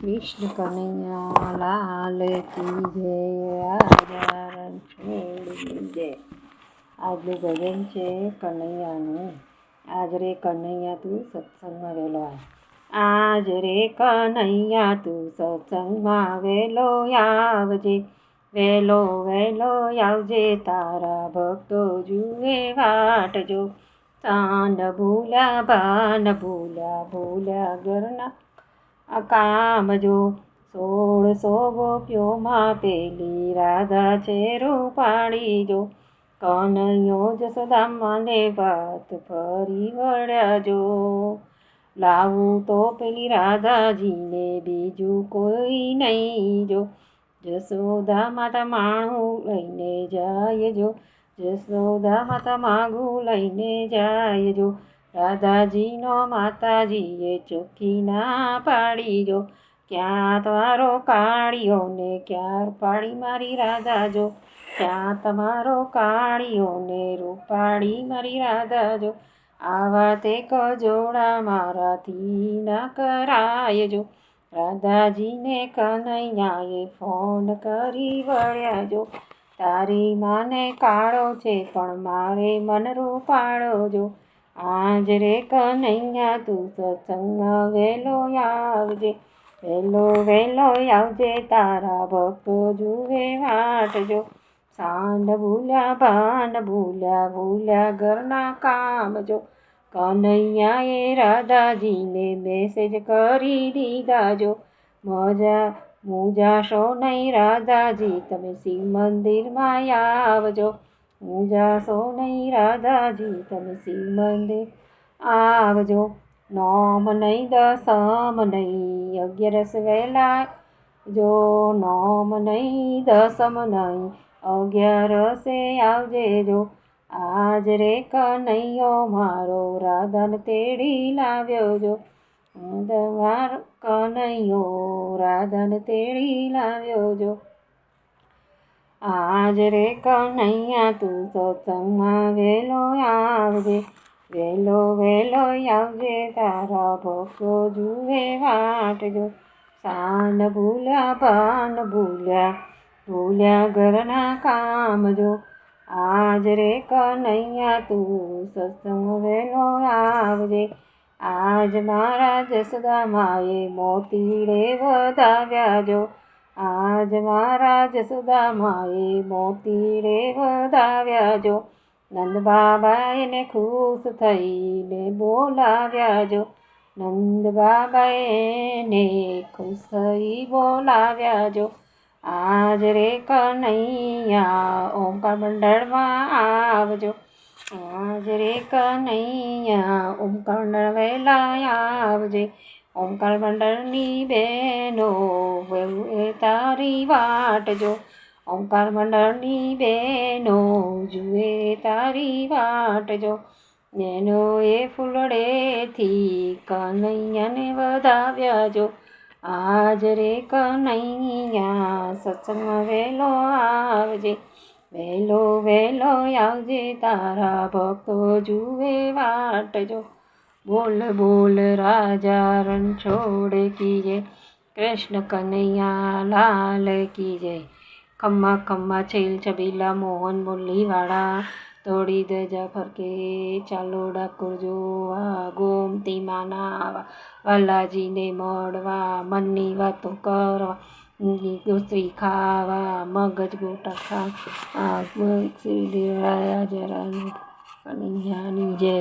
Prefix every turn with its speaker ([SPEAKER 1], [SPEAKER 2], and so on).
[SPEAKER 1] કૃષ્ણ કનૈયા લાલ કી જય રાજા જય આજનું ભજન છે કનૈયાનું. આજ રે કનૈયા તું સત્સંગમાં વેલો આજ રે કનૈયા તું સત્સંગમાં વેલો આવજે. વેલો વેલો આવજે, તારા ભક્તો જુએ વાટજો તાન ભૂલ્યા ભાન ભૂલ્યા ભૂલ્યા ઘરના આ કામ જો સોળસો ગોપીઓમાં પેલી રાધા છે રૂપાળી જો. કનૈયો જસોદામાને વાત ફરી વળ્યા જો. લાવું તો પેલી રાધાજીને બીજું કોઈ નહીં જો. જસોદા માતા માણું લઈને જાય જો. જસોદા માતા માગું લઈને જાય જો. રાધાજીનો માતાજીએ ચોખ્ખી ના પાડી જો. ક્યાં તમારો કાળીઓ ને ક્યાં રૂપાળી મારી રાધા જો. ક્યાં તમારો કાળીઓ ને રૂપાડી મારી રાધા જો. આવા તે કજોડા મારાથી ના કરાય જો. રાધાજીને કનૈયાએ ફોન કરી વળ્યા જો. તારી માને કાળો છે પણ મારે મન રૂપાળો જો. આજ રે કનૈયા, તું સત્સંગ વેલો આવજે વેલો વેલો આવજે, તારા ભક્તો જુએ વાટજો. સાંડ ભૂલ્યા ભાંડ ભૂલ્યા ભૂલ્યા ઘરના કામ જો કનૈયાએ રાધાજીને મેસેજ કરી દીધા જો મજા, મુજાશો નહીં, રાધાજી, તમે શિવ મંદિરમાં આવજો. મૂંઝાશો નહીં રાધાજી શિવ મંદિર આવજો. નોમ નહીં દસમ નહીં અગિયારસ વહેલા જો. નોમ નહીં દસમ નહીં અગિયારસે આવજે જો. આજ રે કનૈયો મારો રાધાને તેડી લાવ્યો જો. મારો કનૈયો રાધાને તેડી લાવ્યો જો. આજ રે કનૈયા, તું સત્સંગમાં વેલો આવજે, વેલો વેલો આવજે, તારા ભક્તો જુએ વાટજો. સાન ભૂલ્યા પાન ભૂલ્યા ભૂલ્યા ઘરના કામ જો આજ રે કનૈયા, તું સત્સંગ વેલો આવજે, આજ મારા જસદા માએ મોતીડે વધાવ્યા જો આજ મહારાજ સુદામાએ મોતી રે વધાવ્યા જો નંદ બાબા એને ખુશ થઈને બોલાવ્યા જો નંદ બાબાએ ને ખુશ થઈ બોલાવ્યા જો આજ રે કનૈયા ઓમકાર મંડળમાં આવજો. આજ રે કનૈયા ઓમકાર મંડળ વહેલા આવજે. ઓમકાર મંડળની બેનો તારી વાટ જો. મંડળની બેનો જુએ તારી વાટ જો. નેનો એ ફૂલડેથી કનૈયાને વધાવ્યા જો. આજ રે કનૈયા સત્સંગમાં વહેલો આવજે. વહેલો વહેલો આવજે તારા ભક્તો, જુએ વાટ જો. બોલ બોલ, રાજા રણછોડ કી જય કૃષ્ણ કનૈયા લાલ કી જય. ખમ્મા ખમ્મા છેલ છબીલા મોહન મુરલીવાળા. તોડી દજા ફરકે ચાલો ડાકોર જોવા ગોમતી માના વાલાજીને મળવા મનની વાતો કરવા. દોસ્તી ખાવા મગજ ગોટા ખાવા. ખા રાજા કનૈયાની જય.